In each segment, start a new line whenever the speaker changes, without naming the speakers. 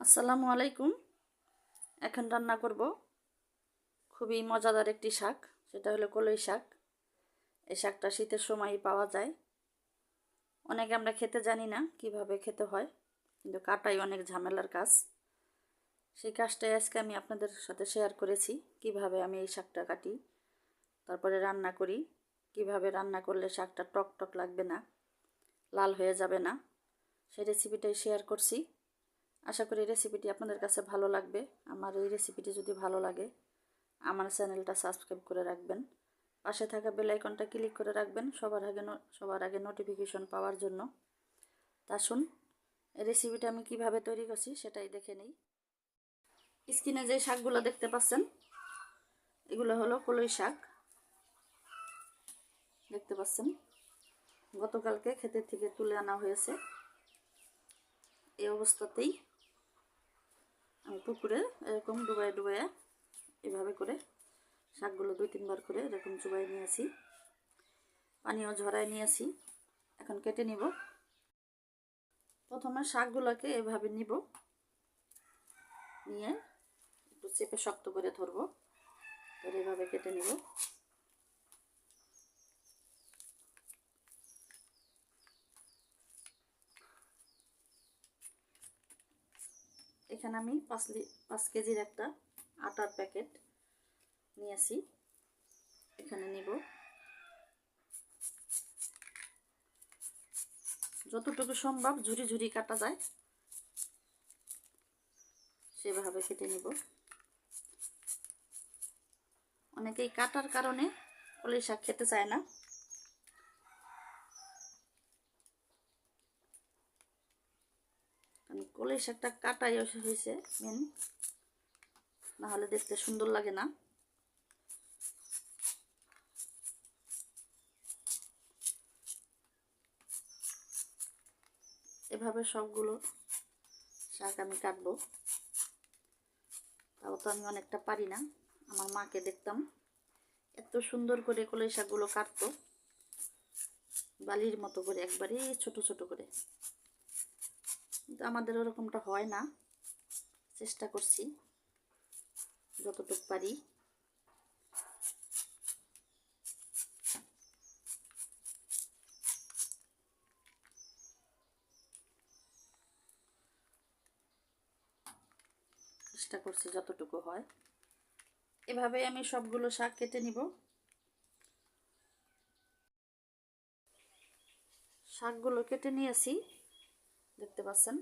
আসসালামু আলাইকুম। এখন রান্না করব খুবই মজাদার একটি শাক, সেটা হলো কলই শাক। এই শাকটা শীতের সময়ই পাওয়া যায়। অনেকে আমরা খেতে জানি না কীভাবে খেতে হয়, কিন্তু কাটাই অনেক ঝামেলার কাজ। সেই কাজটাই আজকে আমি আপনাদের সাথে শেয়ার করেছি, কীভাবে আমি এই শাকটা কাটি, তারপরে রান্না করি, কীভাবে রান্না করলে শাকটা টক টক লাগবে না, লাল হয়ে যাবে না, সেই রেসিপিটাই শেয়ার করছি। আশা করি রেসিপিটি আপনাদের কাছে ভালো লাগবে। আমার এই রেসিপিটি যদি ভালো লাগে, আমার চ্যানেলটা সাবস্ক্রাইব করে রাখবেন। পাশে থাকা বেল আইকনটা ক্লিক করে রাখবেন সবার আগে সবার আগে নোটিফিকেশন পাওয়ার জন্য। তা শুন রেসিপিটা আমি কীভাবে তৈরি করছি সেটাই দেখে নিই। স্কিনে যে শাকগুলো দেখতে পাচ্ছেন, এগুলো হলো কলই শাক। দেখতে পাচ্ছেন, গতকালকে ক্ষেতের থেকে তুলে আনা হয়েছে। এই অবস্থাতেই আমি পুকুরে এরকম ডুবাই ডুবাইয়া এভাবে করে শাকগুলো দুই তিনবার করে এরকম চুবাই নিয়েছি পানিও ঝরাই নিয়ে আসি। এখন কেটে নিব। প্রথমে শাকগুলোকে এভাবে নিব। নিয়ে একটু চেপে শক্ত করে ধরবো। ধরে এভাবে কেটে নিব। এখানে আমি পাঁচ পাঁচ কেজির একটা আটার প্যাকেট নিয়ে আসি এখানে নিব। যতটুকু সম্ভব ঝুরি ঝুরি কাটা যায়, সেভাবে কেটে নিব। অনেকেই কাটার কারণে কলি শাক খেতে চায় না কারণ কলি শাকটা কাটাই হয়েছে মেন নাহলে দেখতে সুন্দর লাগে না। এভাবে সবগুলো শাক আমি কাটবো। তাও তো আমি অনেকটা পারি না, আমার মাকে দেখতাম। এত সুন্দর করে কলাই শাকগুলো কাটতো, বালির মতো করে, একবারে ছোট ছোট করে। কিন্তু আমাদের ওরকমটা হয় না। চেষ্টা করছি, যতটুকু পারি। চেষ্টা করছি যতটুকু হয়। এভাবে আমি সবগুলো শাক কেটে নিব। শাকগুলো কেটে নিয়েছি। দেখতে পাচ্ছেন?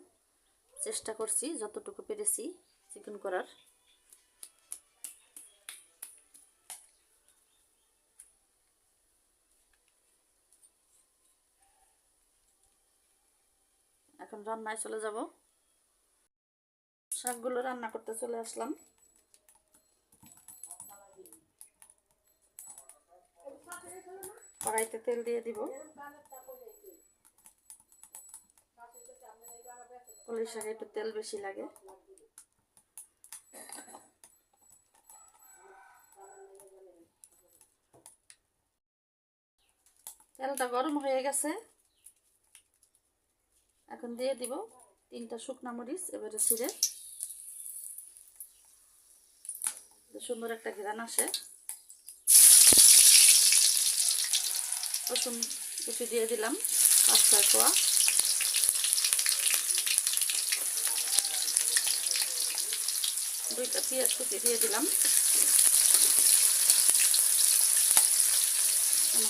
চেষ্টা করছি যতটুকু পেরেছি চিকেন করার। এখন রান্নায় চলে যাব। শাকগুলো রান্না করতে চলে আসলাম। কড়াইতে তেল দিয়ে দিব। কলি শাকে একটু তেল বেশি লাগে। তেলটা গরম হয়ে গেছে। এখন দিয়ে দিব তিনটা শুকনা মরিচ, এবারে ছিঁড়ে সুন্দর একটা ঘেরান আসে। রসুন কুচি দিয়ে দিলাম, পাঁচ ছয় কোয়া। দুইটা পেঁয়াজ কুচি দিয়ে দিলাম।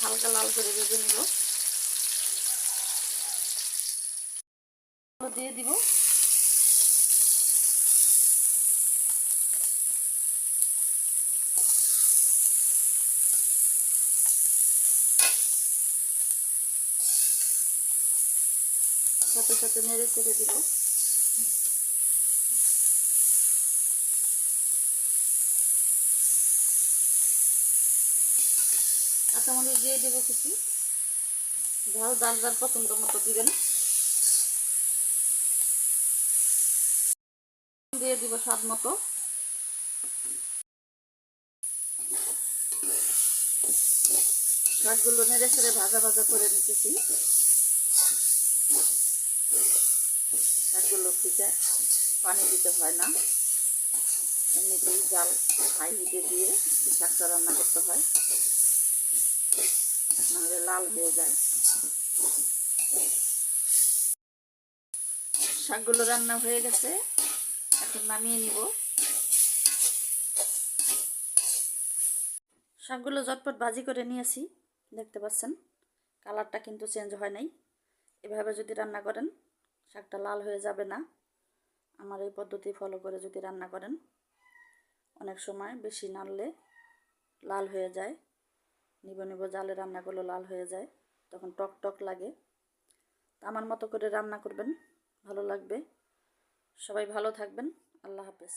হালকা লাল করে ভেজে নিব। দিয়ে দিব। সাথে সাথে নেড়ে চেড়ে দিব। কাঁচামরিচ দিয়ে দেবো কিছু। ঝাল যার যার পছন্দ মতো দিবেন। দিয়ে দিব স্বাদ মতো। শাকগুলো নেড়ে ছেড়ে ভাজা ভাজা করে নিতেছি। শাকগুলো থেকে পানি দিতে হয় না। এমনিতেই জাল হাই হিটে দিয়ে শাকটা রান্না করতে হয়। নাহলে লাল হয়ে যায়। শাকগুলো রান্না হয়ে গেছে। এখন নামিয়ে নিব। শাকগুলো ঝটপট ভাজি করে নিয়েছি দেখতে পাচ্ছেন? কালারটা কিন্তু চেঞ্জ হয় নাই। এভাবে যদি রান্না করেন, শাকটা লাল হয়ে যাবে না। আমার এই পদ্ধতি ফলো করে যদি রান্না করেন, অনেক সময় বেশি নাড়লে লাল হয়ে যায়। নিব নিব জালে রান্না করলে লাল হয়ে যায়, তখন টক টক লাগে। আমার মতো করে রান্না করবেন, ভালো লাগবে। সবাই ভালো থাকবেন, আল্লাহ হাফেজ।